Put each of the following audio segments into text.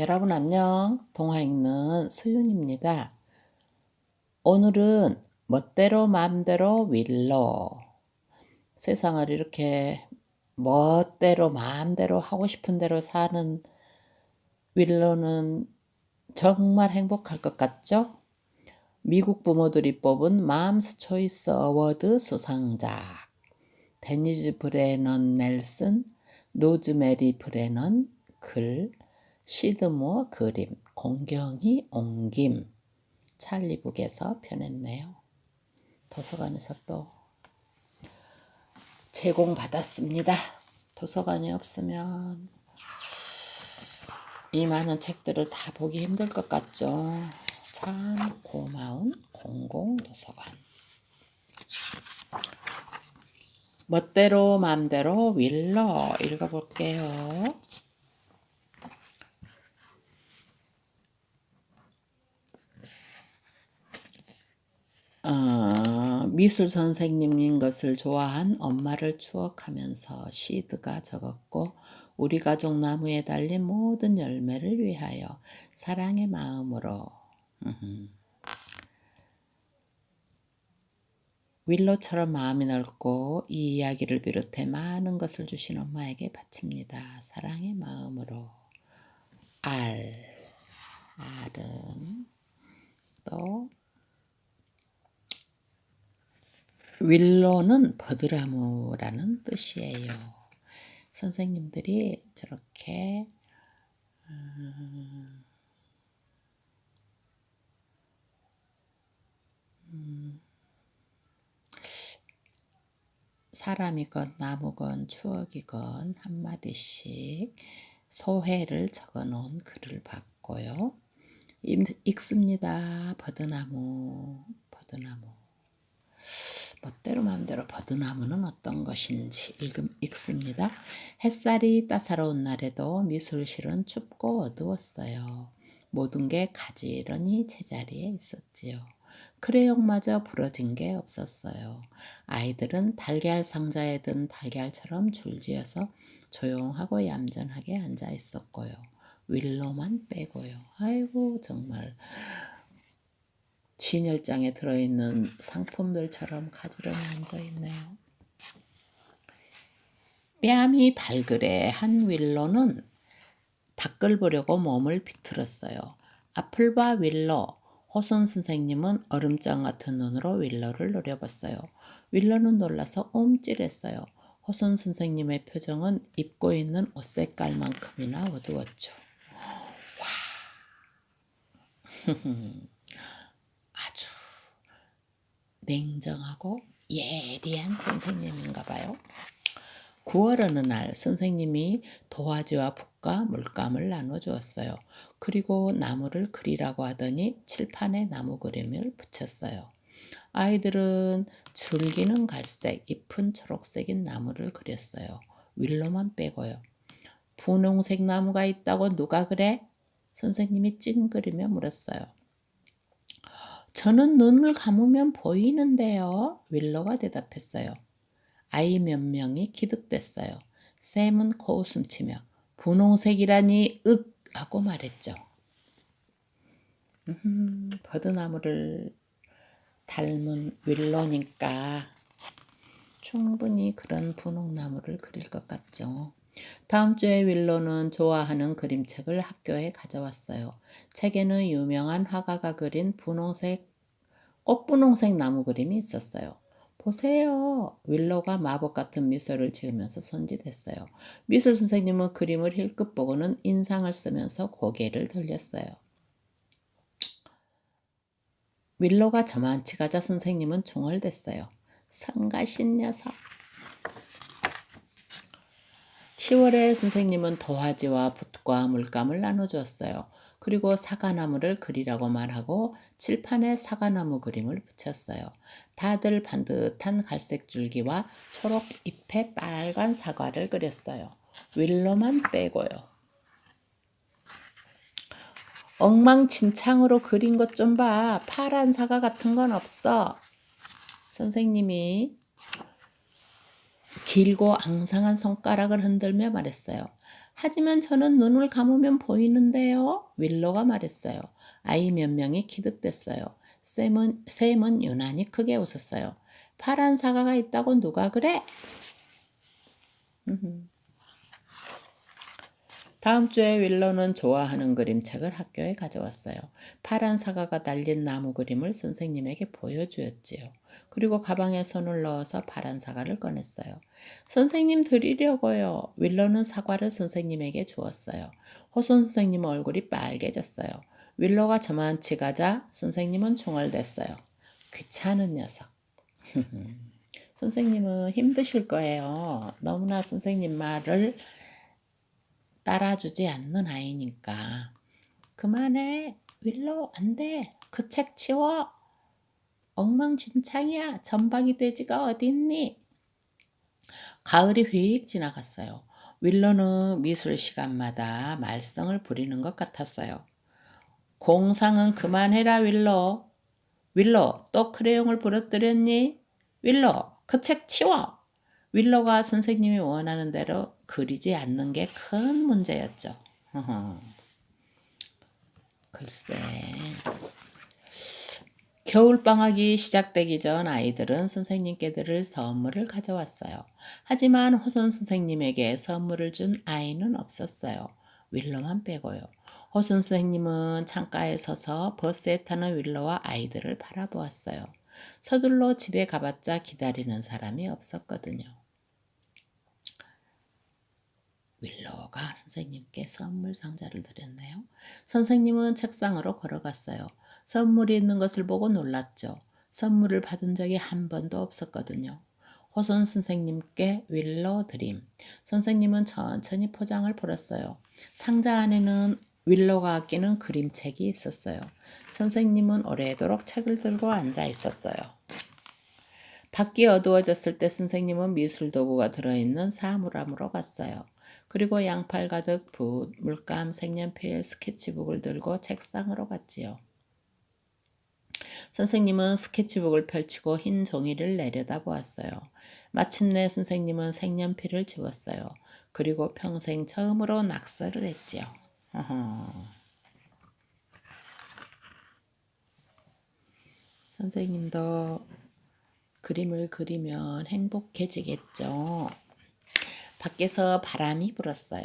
여러분 안녕. 동화 읽는 수윤입니다. 오늘은 멋대로 마음대로 윌로. 세상을 이렇게 멋대로 마음대로 하고 싶은 대로 사는 윌로는 정말 행복할 것 같죠? 미국 부모들이 뽑은 맘스 초이스 어워드 수상작. 데니즈 브레넌 넬슨, 노즈메리 브레넌 글, 시드모어 그림, 공경이 옮김, 찰리북에서 펴냈네요. 도서관에서 또 제공받았습니다. 도서관이 없으면 이 많은 책들을 다 보기 힘들 것 같죠. 참 고마운 공공도서관. 멋대로 맘대로 윌러 읽어볼게요. 어, 미술 선생님인 것을 좋아한 엄마를 추억하면서 시드가 적었고 우리 가족 나무에 달린 모든 열매를 위하여 사랑의 마음으로. 윌로처럼 마음이 넓고 이 이야기를 비롯해 많은 것을 주신 엄마에게 바칩니다. 사랑의 마음으로 알 알은 또 윌로는 버드나무라는 뜻이에요. 선생님들이 저렇게 음, 음, 사람이건 나무건 추억이건 한마디씩 소회를 적어 놓은 글을 봤고요. 읽습니다. 버드나무, 버드나무. 멋대로 마음대로 버드나무는 어떤 것인지 읽음, 읽습니다. 햇살이 따사로운 날에도 미술실은 춥고 어두웠어요. 모든 게 가지런히 제자리에 있었지요. 크레용마저 부러진 게 없었어요. 아이들은 달걀 상자에 든 달걀처럼 줄지어서 조용하고 얌전하게 앉아 있었고요. 윌로만 빼고요. 아이고 정말 진열장에 들어있는 상품들처럼 가지런히 앉아있네요. 뺨이 발그레 한 윌로는 밖을 보려고 몸을 비틀었어요. 앞을 봐 윌로. 호선 선생님은 얼음장 같은 눈으로 윌로를 노려봤어요. 윌로는 놀라서 옴찔했어요. 호선 선생님의 표정은 입고 있는 옷 색깔만큼이나 어두웠죠. 와. 냉정하고 예리한 선생님인가 봐요. 9월 어느 날 선생님이 도화지와 붓과 물감을 나눠 주었어요. 그리고 나무를 그리라고 하더니 칠판에 나무 그림을 붙였어요. 아이들은 줄기는 갈색, 잎은 초록색인 나무를 그렸어요. 윌로만 빼고요. 분홍색 나무가 있다고 누가 그래? 선생님이 찡그리며 물었어요. 저는 눈을 감으면 보이는데요. 윌로가 대답했어요. 아이 몇 명이 기득댔어요. 샘은 코웃음 치며 분홍색이라니 윽 하고 말했죠. 음, 버드나무를 닮은 윌로니까 충분히 그런 분홍나무를 그릴 것 같죠. 다음 주에 윌로는 좋아하는 그림책을 학교에 가져왔어요. 책에는 유명한 화가가 그린 분홍색 꽃분홍색 나무 그림이 있었어요. 보세요. 윌로가 마법 같은 미소를 지으면서 손짓했어요. 미술 선생님은 그림을 힐끗 보고는 인상을 쓰면서 고개를 돌렸어요. 윌로가 저만치 가자 선생님은 중얼댔어요. 성가신 녀석. 10월에 선생님은 도화지와 붓과 물감을 나눠주었어요. 그리고 사과나무를 그리라고 말하고 칠판에 사과나무 그림을 붙였어요. 다들 반듯한 갈색 줄기와 초록 잎에 빨간 사과를 그렸어요. 윌로만 빼고요. 엉망진창으로 그린 것 좀 봐. 파란 사과 같은 건 없어. 선생님이 길고 앙상한 손가락을 흔들며 말했어요. 하지만 저는 눈을 감으면 보이는데요. 윌로가 말했어요. 아이 몇 명이 기득댔어요. 샘은, 샘은 유난히 크게 웃었어요. 파란 사과가 있다고 누가 그래? 다음 주에 윌로는 좋아하는 그림책을 학교에 가져왔어요. 파란 사과가 달린 나무 그림을 선생님에게 보여주었지요. 그리고 가방에 손을 넣어서 파란 사과를 꺼냈어요. 선생님 드리려고요. 윌로는 사과를 선생님에게 주었어요. 호손 선생님 얼굴이 빨개졌어요. 윌로가 저만치 가자 선생님은 중얼댔어요. 귀찮은 녀석. 선생님은 힘드실 거예요. 너무나 선생님 말을 따라주지 않는 아이니까. 그만해. 윌로, 안 돼. 그 책 치워. 엉망진창이야. 전박이 돼지가 어딨니? 가을이 휙 지나갔어요. 윌로는 미술 시간마다 말썽을 부리는 것 같았어요. 공상은 그만해라, 윌로. 윌로, 또 크레용을 부러뜨렸니? 윌로, 그 책 치워. 윌로가 선생님이 원하는 대로 그리지 않는 게 큰 문제였죠. 글쎄. 겨울방학이 시작되기 전 아이들은 선생님께 드릴 선물을 가져왔어요. 하지만 호선 선생님에게 선물을 준 아이는 없었어요. 윌로만 빼고요. 호선 선생님은 창가에 서서 버스에 타는 윌로와 아이들을 바라보았어요. 서둘러 집에 가봤자 기다리는 사람이 없었거든요. 윌로가 선생님께 선물 상자를 드렸네요. 선생님은 책상으로 걸어갔어요. 선물이 있는 것을 보고 놀랐죠. 선물을 받은 적이 한 번도 없었거든요. 호선 선생님께 윌로 드림. 선생님은 천천히 포장을 풀었어요. 상자 안에는 윌로가 아끼는 그림책이 있었어요. 선생님은 오래도록 책을 들고 앉아 있었어요. 밖이 어두워졌을 때 선생님은 미술 도구가 들어있는 사물함으로 갔어요. 그리고 양팔 가득 붓, 물감, 색연필, 스케치북을 들고 책상으로 갔지요. 선생님은 스케치북을 펼치고 흰 종이를 내려다 보았어요. 마침내 선생님은 색연필을 지웠어요. 그리고 평생 처음으로 낙서를 했지요. 선생님도 그림을 그리면 행복해지겠죠. 밖에서 바람이 불었어요.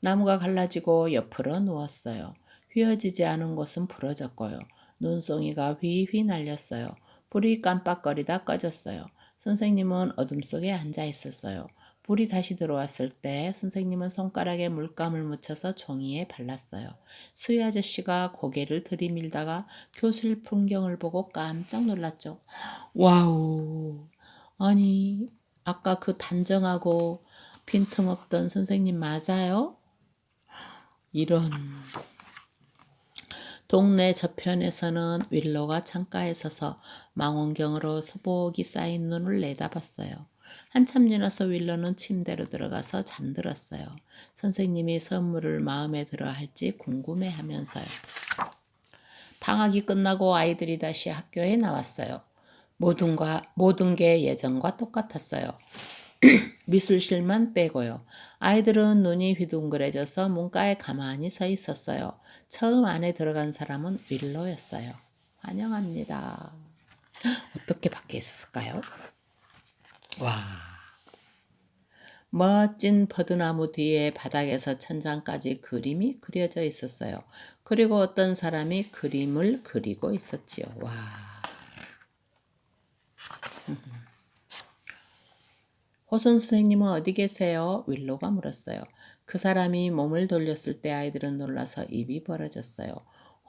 나무가 갈라지고 옆으로 누웠어요. 휘어지지 않은 곳은 부러졌고요. 눈송이가 휘휘 날렸어요. 불이 깜빡거리다 꺼졌어요. 선생님은 어둠 속에 앉아 있었어요. 불이 다시 들어왔을 때 선생님은 손가락에 물감을 묻혀서 종이에 발랐어요. 수희 아저씨가 고개를 들이밀다가 교실 풍경을 보고 깜짝 놀랐죠. 와우. 아니, 아까 그 단정하고 빈틈없던 선생님 맞아요? 이런. 동네 저편에서는 윌로가 창가에 서서 망원경으로 소복이 쌓인 눈을 내다봤어요. 한참 지나서 윌로는 침대로 들어가서 잠들었어요. 선생님이 선물을 마음에 들어 할지 궁금해 하면서요. 방학이 끝나고 아이들이 다시 학교에 나왔어요. 모든가, 모든 게 예전과 똑같았어요. 미술실만 빼고요. 아이들은 눈이 휘둥그레져서 문가에 가만히 서 있었어요. 처음 안에 들어간 사람은 윌로였어요. 환영합니다. 어떻게 밖에 있었을까요? 와. 멋진 버드나무 뒤에 바닥에서 천장까지 그림이 그려져 있었어요. 그리고 어떤 사람이 그림을 그리고 있었지요. 와. 호선 선생님은 어디 계세요? 윌로가 물었어요. 그 사람이 몸을 돌렸을 때 아이들은 놀라서 입이 벌어졌어요.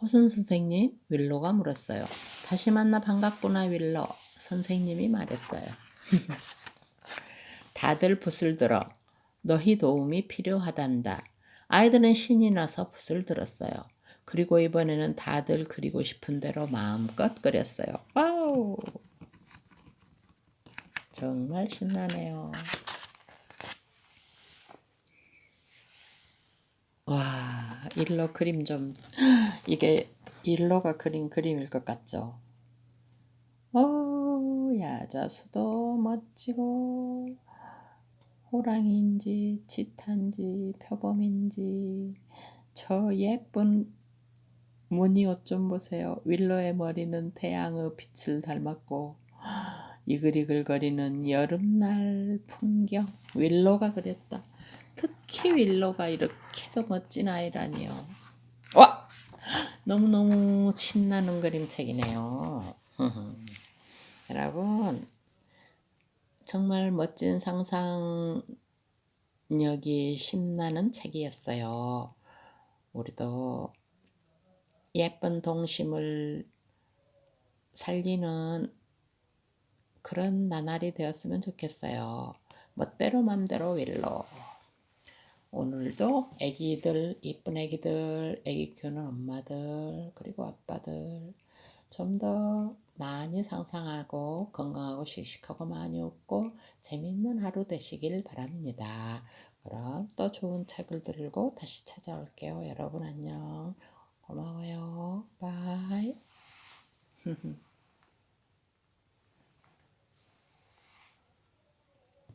호선 선생님? 윌로가 물었어요. 다시 만나 반갑구나 윌로. 선생님이 말했어요. 다들 붓을 들어. 너희 도움이 필요하단다. 아이들은 신이 나서 붓을 들었어요. 그리고 이번에는 다들 그리고 싶은 대로 마음껏 그렸어요. 와우! 정말 신나네요. 와, 일로 그림 좀, 이게 일로가 그린 그림일 것 같죠? 오, 야자수도 멋지고, 호랑이인지 치타인지 표범인지 저 예쁜 무늬 옷 좀 보세요. 윌로의 머리는 태양의 빛을 닮았고 이글이글거리는 여름날 풍경 윌로가 그랬다. 특히 윌로가 이렇게도 멋진 아이라니요. 와 너무너무 신나는 그림책이네요. 여러분 정말 멋진 상상력이 신나는 책이었어요. 우리도 예쁜 동심을 살리는 그런 나날이 되었으면 좋겠어요. 멋대로 맘대로 윌로. 오늘도 애기들, 이쁜 애기들, 애기 키우는 엄마들, 그리고 아빠들 좀 더 많이 상상하고 건강하고 씩씩하고 많이 웃고 재밌는 하루 되시길 바랍니다. 그럼 또 좋은 책을 들고 다시 찾아올게요. 여러분 안녕. 고마워요. 바이.